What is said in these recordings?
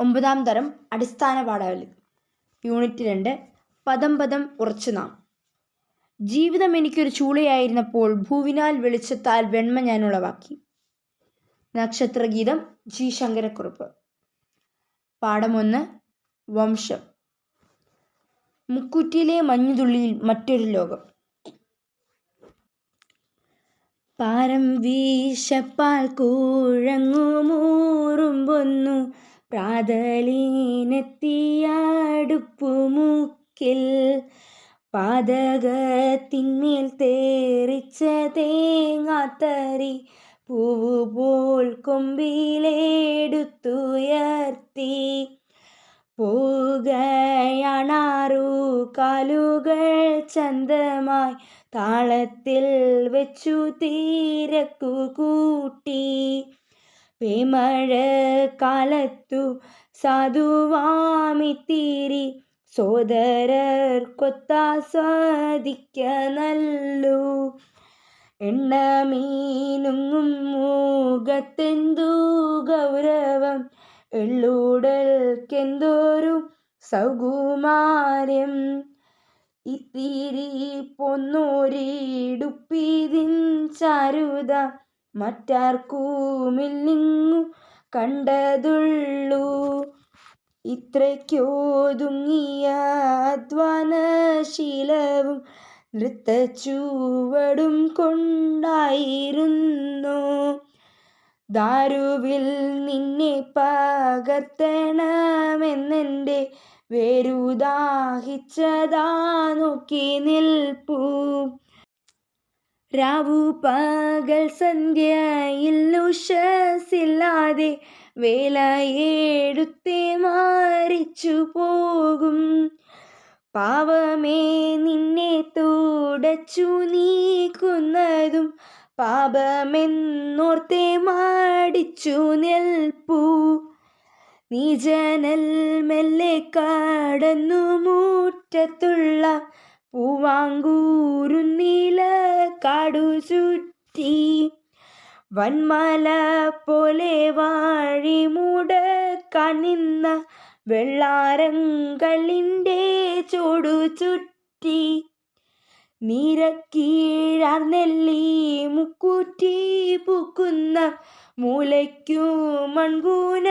ഒമ്പതാം തരം അടിസ്ഥാന പാഠാവലി യൂണിറ്റ് രണ്ട് പദം പദം ഉറച്ചു നാം. ജീവിതം എനിക്കൊരു ചൂളയായിരുന്നപ്പോൾ ഭൂവിനാൽ വെളിച്ചത്താൽ വെണ്മ ഞാൻ ഉളവാക്കി. നക്ഷത്രഗീതം ജി ശങ്കരക്കുറുപ്പ്. പാഠമൊന്ന് വംശം. മുക്കുറ്റിയിലെ മഞ്ഞുതുള്ളിയിൽ മറ്റൊരു ലോകം. പാരം വീശപ്പാൽ കൂഴങ്ങുമൂറുമ്പൊന്നു പ്രാതലീനെത്തിയടുപ്പുമുക്കിൽ പാതകത്തിന്മേൽ തേറിച്ച തേങ്ങാത്തരി പൂവു പോൽ കൊമ്പിലെടുത്തുയർത്തി. പോകയാണാറു കാലുകൾ ചന്തമായി താളത്തിൽ വെച്ചു തീരക്കു കൂട്ടി പേമഴ കാലത്തു സാധുവാമിത്തിരി സോദരർ കൊത്താസ്വാദിക്ക നല്ലു എണ്ണമീനുങ്ങും മൂകത്തെന്തു ഗൗരവം? എള്ളൂടൽക്കെന്തോരു സൗകുമാര്യം? ഇത്തിരി പൊന്നൂരിടുപ്പിതിൻ ചാരുത മറ്റാർക്കുമില്ലിങ്ങു കണ്ടതുള്ളൂ. ഇത്രയ്ക്കോതുങ്ങിയ അധ്വാനശീലവും നൃത്തച്ചുവടും കൊണ്ടായിരുന്നു. ദാരുവിൽ നിന്നെ പകർത്തണമെന്നെന്റെ വേരുദാഹിച്ചതാ നോക്കി നിൽപ്പൂ. രാവു പകൽ സന്ധ്യയിൽ ഉഷസില്ലാതെ വേലയെടുത്തേ മാറിച്ചു പോകും. പാവമേ നിന്നെ തുടച്ചു നീക്കുന്നതും പാപമെന്നോർത്തെ മാടിച്ചു നിൽപ്പൂ. നീ ജനൽ മെല്ലെ കടന്നു മുറ്റത്തുള്ള പൂവാങ്കൂരുന്നീല കാടു ചുറ്റി വന്മല പോലെ വാഴി മൂട നിന്ന വെള്ളാരങ്കളിന്റെ ചൂടു ചുറ്റി നീരക്കീഴാർന്നെല്ലി മുക്കൂറ്റി പൂക്കുന്ന മൂലയ്ക്കു മൺകൂന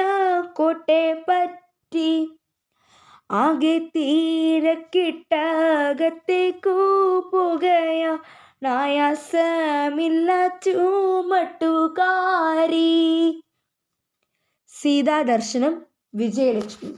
കോട്ടെ പറ്റി. ആകെ തീരക്കിട്ടകത്തേക്കു പോകുകയ നായാസമില്ല ചുമട്ടുകാരി. സീതാദർശനം വിജയലക്ഷ്മി.